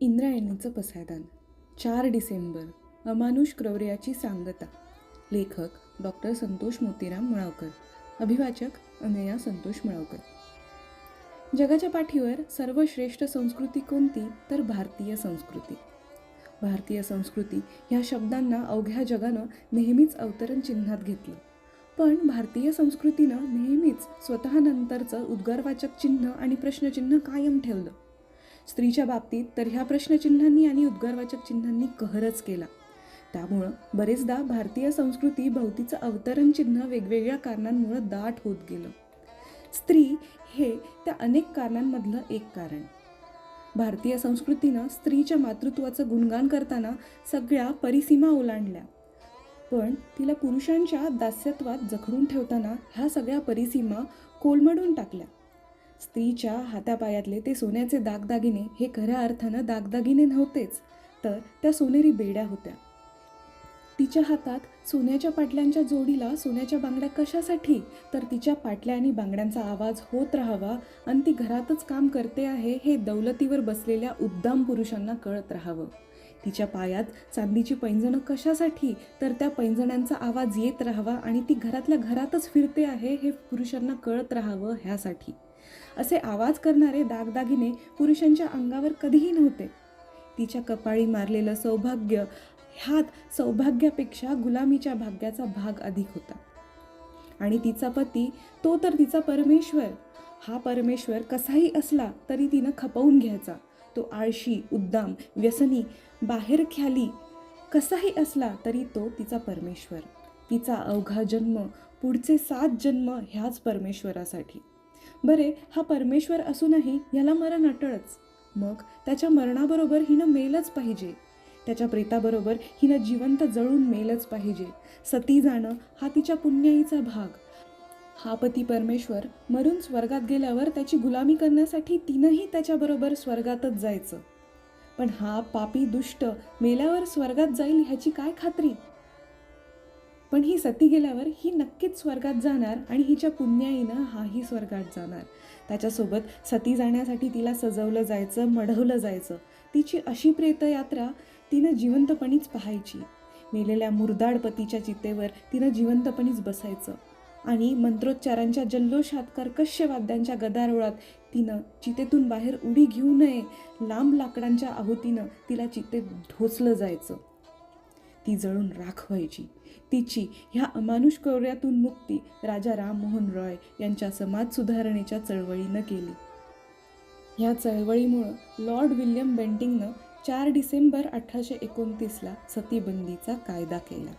इंद्रायणीचं पसायदान. चार डिसेंबर अमानुष क्रौर्याची सांगता. लेखक डॉक्टर संतोष मोतीराम मुळावकर. अभिवाचक अनया संतोष मुळावकर. जगाच्या पाठीवर सर्वश्रेष्ठ संस्कृती कोणती? तर भारतीय संस्कृती. भारतीय संस्कृती ह्या शब्दांना अवघ्या जगानं नेहमीच अवतरण चिन्हात घेतलं. पण भारतीय संस्कृतीनं नेहमीच स्वतःनंतरचं उद्गारवाचक चिन्ह आणि प्रश्नचिन्ह कायम ठेवलं. स्त्रीच्या बाबतीत तर ह्या प्रश्नचिन्हांनी आणि उद्गारवाचक चिन्हांनी कहरच केला. त्यामुळं बरेचदा भारतीय संस्कृती भोवतीचं अवतरण चिन्ह वेगवेगळ्या कारणांमुळं दाट होत गेलं. स्त्री हे त्या अनेक कारणांमधलं एक कारण. भारतीय संस्कृतीनं स्त्रीच्या मातृत्वाचं गुणगान करताना सगळ्या परिसीमा ओलांडल्या. पण तिला पुरुषांच्या दास्यत्वात जखडून ठेवताना ह्या सगळ्या परिसीमा कोलमडून टाकल्या. स्त्रीच्या हातापायातले ते सोन्याचे दागदागिने हे खऱ्या अर्थानं दागदागिने नव्हतेच तर त्या सोनेरी बेड्या होत्या. तिच्या हातात सोन्याच्या पाटल्यांच्या जोडीला सोन्याच्या बांगड्या कशासाठी? तर तिच्या पाटल्या आणि बांगड्यांचा आवाज होत राहावा आणि ती घरातच काम करते आहे हे दौलतीवर बसलेल्या उद्दाम पुरुषांना कळत राहावं. तिच्या पायात चांदीची पैंजणं कशासाठी? तर त्या पैंजण्यांचा आवाज येत राहावा आणि ती घरातल्या घरातच फिरते आहे हे पुरुषांना कळत राहावं ह्यासाठी. असे आवाज करणारे दागदागिने पुरुषांच्या अंगावर कधीही नव्हते. तिच्या कपाळी मारलेलं सौभाग्य ह्यात सौभाग्यापेक्षा गुलामीच्या भाग्याचा भाग अधिक होता. आणि तिचा पती तो तर तिचा परमेश्वर. हा परमेश्वर कसाही असला तरी तिनं खपवून घ्यायचा. तो आळशी उद्दाम व्यसनी बाहेर ख्याली कसाही असला तरी तो तिचा परमेश्वर. तिचा अवघा जन्म पुढचे सात जन्म ह्याच परमेश्वरासाठी. बरे हा परमेश्वर असूनही याला मरण अटळच. मग त्याच्या मरणाबरोबर हिनं मेलच पाहिजे. त्याच्या प्रेताबरोबर हिनं जिवंत जळून मेलच पाहिजे. सती जाणं हा तिच्या पुण्याईचा भाग. हा पती परमेश्वर मरून स्वर्गात गेल्यावर त्याची गुलामी करण्यासाठी तिनंही त्याच्याबरोबर स्वर्गातच जायचं. पण हा पापी दुष्ट मेल्यावर स्वर्गात जाईल ह्याची काय खात्री? पण ही सती गेल्यावर ही नक्कीच स्वर्गात जाणार आणि हिच्या पुण्याईनं हाही स्वर्गात जाणार. त्याच्यासोबत सती जाण्यासाठी तिला सजवलं जायचं मढवलं जायचं. तिची अशी प्रेतयात्रा तिनं जिवंतपणीच पाहायची. मेलेल्या मुरदाड पतीच्या चितेवर तिनं जिवंतपणीच बसायचं. आणि मंत्रोच्चारांच्या जल्लोषात कर्कश्य वाद्यांच्या गदारोळात तिनं चितेतून बाहेर उडी घेऊ नये लांब लाकडांच्या आहुतीनं तिला चितेत ढोचलं जायचं. ती जळून राख व्हायची. तिची ह्या अमानुष कौर्यातून मुक्ती राजा राममोहन रॉय यांच्या समाज सुधारणेच्या चळवळीनं केली. ह्या चळवळीमुळं लॉर्ड विल्यम बेंटिंगनं चार डिसेंबर अठराशे एकोणतीसला सतीबंदीचा कायदा केला.